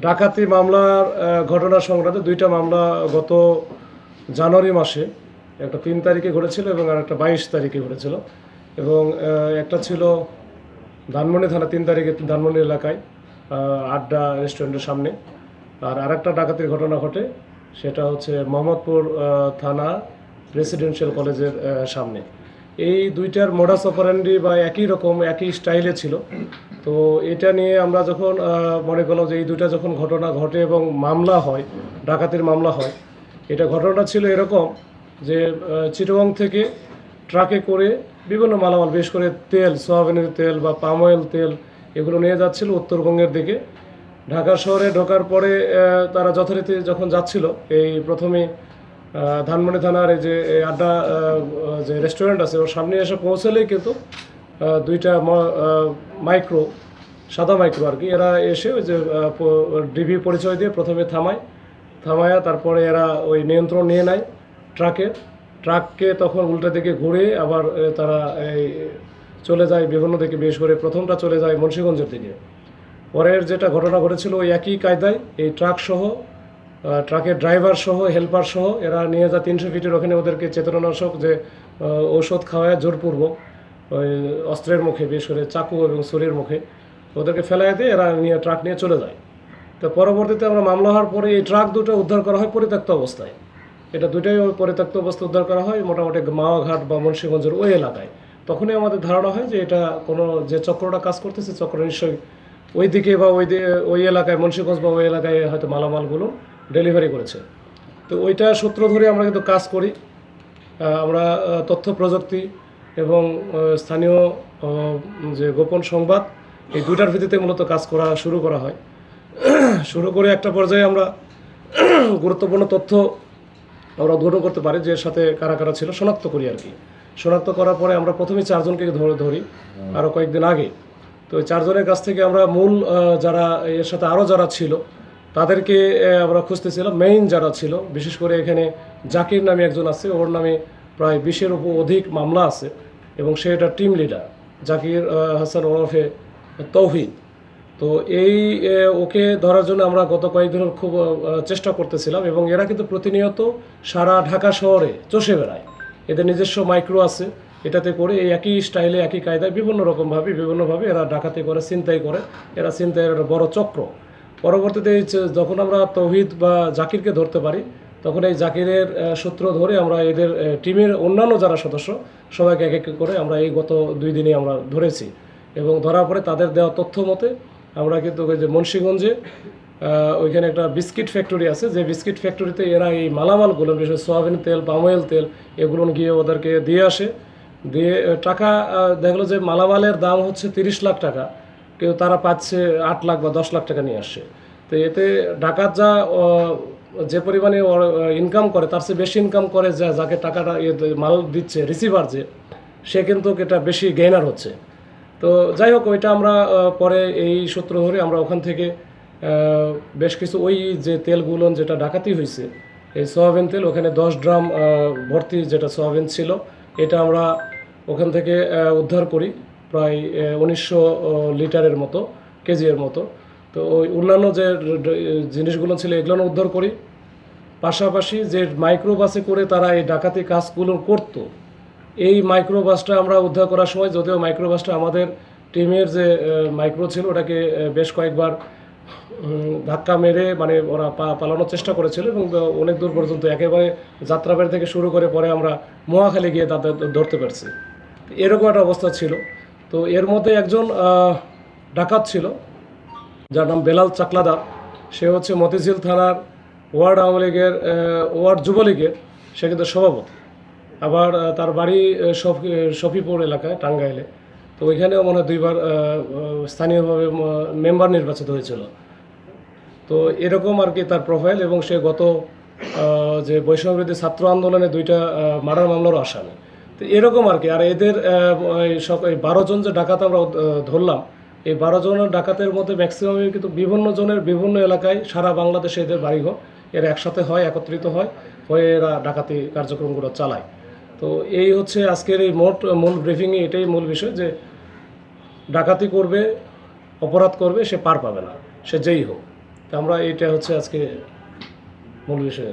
ডাকাতি মামলার ঘটনা সংক্রান্ত দুইটা মামলা গত জানুয়ারি মাসে, একটা তিন তারিখে ঘটেছিল এবং আর একটা বাইশ তারিখে ঘটেছিল। এবং একটা ছিল ধানমন্ডি থানা তিন তারিখে ধানমন্ডি এলাকায় আড্ডা রেস্টুরেন্টের সামনে। আর আরেকটা ডাকাতির ঘটনা ঘটে, সেটা হচ্ছে মোহাম্মদপুর থানা রেসিডেন্সিয়াল কলেজের সামনে। এই দুইটার মোডাস অপারেন্ডি বা একই রকম, একই স্টাইলে ছিল। তো এটা নিয়ে আমরা যখন মনে করলাম যে এই দুইটা যখন ঘটনা ঘটে এবং মামলা হয়, ডাকাতির মামলা হয়, এটা ঘটনাটা ছিল এরকম যে চিটাগং থেকে ট্রাকে করে বিভিন্ন মালামাল, বিশেষ করে তেল, সোয়াবিনের তেল বা পাম অয়েল তেল, এগুলো নিয়ে যাচ্ছিল উত্তরবঙ্গের দিকে। ঢাকা শহরে ঢোকার পরে তারা যথারীতি যখন যাচ্ছিল, এই প্রথমে ধানমন্ডি থানার এই যে আড্ডা যে রেস্টুরেন্ট আছে ওর সামনে এসে পৌঁছলেই কিন্তু দুইটা মাইক্রো সাদা মাইক্রো আর কি এরা এসে ওই যে ডিবি পরিচয় দিয়ে প্রথমে থামায়। থামায়া তারপরে এরা ওই নিয়ন্ত্রণ নিয়ে নেয় ট্রাকে। ট্রাককে তখন উল্টা দিকে ঘুরে আবার তারা এই চলে যায় বিভিন্ন দিকে বিশেষ করে প্রথমটা চলে যায় মুন্সিগঞ্জের দিকে। পরের যেটা ঘটনা ঘটেছিল ওই একই কায়দায় এই ট্রাক সহ আহ, ট্রাকের ড্রাইভার সহ, হেল্পার সহ, এরা নিয়ে যা তিনশো ফিটের ওখানে ওদেরকে চেতনানাশক যে ঔষধ খাওয়ায় জোরপূর্বক, ওই অস্ত্রের মুখে, বিশেষ করে চাকু এবং ছুরির মুখে, ওদেরকে ফেলায় দিয়ে এরা নিয়ে ট্রাক নিয়ে চলে যায়। তো পরবর্তীতে আমরা মামলা হওয়ার পরে এই ট্রাক দুটো উদ্ধার করা হয় পরিত্যক্ত অবস্থায়। এটা দুটাই পরিত্যক্ত অবস্থা উদ্ধার করা হয়, মোটামুটি মাওয়াঘাট বা মুন্সিগঞ্জের ওই এলাকায়। তখনই আমাদের ধারণা হয় যে এটা কোনো যে চক্রটা কাজ করতেছে, চক্র নিশ্চয়ই ওই দিকে বা ওই দিকে ওই এলাকায়, মুন্সিগঞ্জ বা ওই এলাকায় হয়তো মালামালগুলো ডেলিভারি করেছে। তো ওইটা সূত্র ধরে আমরা কিন্তু কাজ করি। আমরা তথ্য প্রযুক্তি এবং স্থানীয় যে গোপন সংবাদ, এই দুইটার ভিত্তিতে মূলত কাজ করা শুরু করা হয়। শুরু করে একটা পর্যায়ে আমরা গুরুত্বপূর্ণ তথ্য আমরা উদ্ঘাটন করতে পারি, যে সাথে কারা কারা ছিল, শনাক্ত করি আর কি। শনাক্ত করার পরে আমরা প্রথমে চারজনকে ধরে, ধরি আরও কয়েকদিন আগে। তো ওই চারজনের কাছ থেকে আমরা মূল যারা, এর সাথে আরও যারা ছিল তাদেরকে আমরা খুঁজতেছিলাম। মেইন যারা ছিল, বিশেষ করে এখানে জাকির নামে একজন আছে, ওর নামে প্রায় বিশের উপর অধিক মামলা আছে এবং সে এটা টিম লিডার জাকির হাসান ওরফে তৌহিদ। তো এই ওকে ধরার জন্য আমরা গত কয়েকদিন খুব চেষ্টা করতেছিলাম এবং এরা কিন্তু প্রতিনিয়ত সারা ঢাকা শহরে চষে বেড়ায়। এদের নিজস্ব মাইক্রো আছে, এটাতে করে এই একই স্টাইলে, একই কায়দায় বিভিন্ন রকমভাবে, বিভিন্নভাবে এরা ডাকাতি করে চিন্তাই করে। এরা চিন্তায়ের একটা বড় চক্র। পরবর্তীতে যখন আমরা তৌহিদ বা জাকিরকে ধরতে পারি, তখন এই জাকিরের সূত্র ধরে আমরা এদের টিমের অন্যান্য যারা সদস্য, সবাইকে এক এক করে আমরা এই গত দুই দিনে আমরা ধরেছি। এবং ধরার পরে তাদের দেওয়া তথ্য মতে আমরা কিন্তু ওই যে মুন্সীগঞ্জে ওইখানে একটা বিস্কিট ফ্যাক্টরি আছে। যে বিস্কিট ফ্যাক্টরিতে এরা এই মালামালগুলো, বিশেষ সোয়াবিন তেল পাম অয়েল তেল, এগুলো গিয়ে ওদেরকে দিয়ে আসে। দিয়ে টাকা দেখল যে মালামালের দাম হচ্ছে তিরিশ লাখ টাকা। কেউ তারা পাচ্ছে আট লাখ বা দশ লাখ টাকা নিয়ে আসছে তো এতে ডাকাত যা যে পরিমাণে ইনকাম করে, তার চেয়ে বেশি ইনকাম করে যা, যাকে টাকাটা মাল দিচ্ছে রিসিভার যে, সে কিন্তু এটা বেশি গেইনার হচ্ছে। তো যাই হোক, ওইটা আমরা পরে এই সূত্র ধরে আমরা ওখান থেকে বেশ কিছু ওই যে তেলগুলো যেটা ডাকাতি হয়েছে এই সোয়াবিন তেল, ওখানে দশ ড্রাম ভর্তি যেটা সোয়াবিন ছিল, এটা আমরা ওখান থেকে উদ্ধার করি। প্রায় উনিশশো লিটারের মতো, কেজির মতো। তো ওই অন্যান্য যে জিনিসগুলো ছিল, এগুলো উদ্ধার করি। পাশাপাশি যে মাইক্রোবাসে করে তারা এই ডাকাতি কাজগুলো করতো, এই মাইক্রোবাসটা আমরা উদ্ধার করার সময় যদিও মাইক্রোবাসটা আমাদের টিমের যে মাইক্রো ছিল, ওটাকে বেশ কয়েকবার ধাক্কা মেরে মানে ওরা পালানোর চেষ্টা করেছিল এবং অনেক দূর পর্যন্ত একেবারে যাত্রাবাড়ি থেকে শুরু করে পরে আমরা মহাখালী গিয়ে তাদের ধরতে পারছি। এরকম একটা অবস্থা ছিল। তো এর মধ্যে একজন ডাকাত ছিল, যার নাম বেলাল চাকলাদার। সে হচ্ছে মতিঝিল থানার ওয়ার্ড আওয়ামী লীগের ওয়ার্ড যুবলীগের, সে কিন্তু সভাপতি। আবার তার বাড়ি শফিপুর এলাকায়, টাঙ্গাইলে। তো ওইখানেও মনে হয় দুইবার স্থানীয়ভাবে মেম্বার নির্বাচিত হয়েছিল। তো এরকম আর কি তার প্রোফাইল এবং সে গত যে বৈষম্যবিরোধী ছাত্র আন্দোলনে দুইটা মার্ডার মামলারও আসামি। তো এরকম আর কি। আর এদের বারো জন যে ডাকাত আমরা ধরলাম, এই বারো জনের ডাকাতের মধ্যে ম্যাক্সিমামই কিন্তু বিভিন্ন জনের বিভিন্ন এলাকায় সারা বাংলাদেশে এদের বাড়িঘর। এরা একসাথে হয়, একত্রিত হয়, হয়ে এরা ডাকাতি কার্যক্রমগুলো চালায়। তো এই হচ্ছে আজকের এই মোট, মূল ব্রিফিংয়ে এটাই মূল বিষয় যে, ডাকাতি করবে, অপরাধ করবে, সে পার পাবে না, সে যেই হোক। তা আমরা এটা হচ্ছে আজকে মূল বিষয়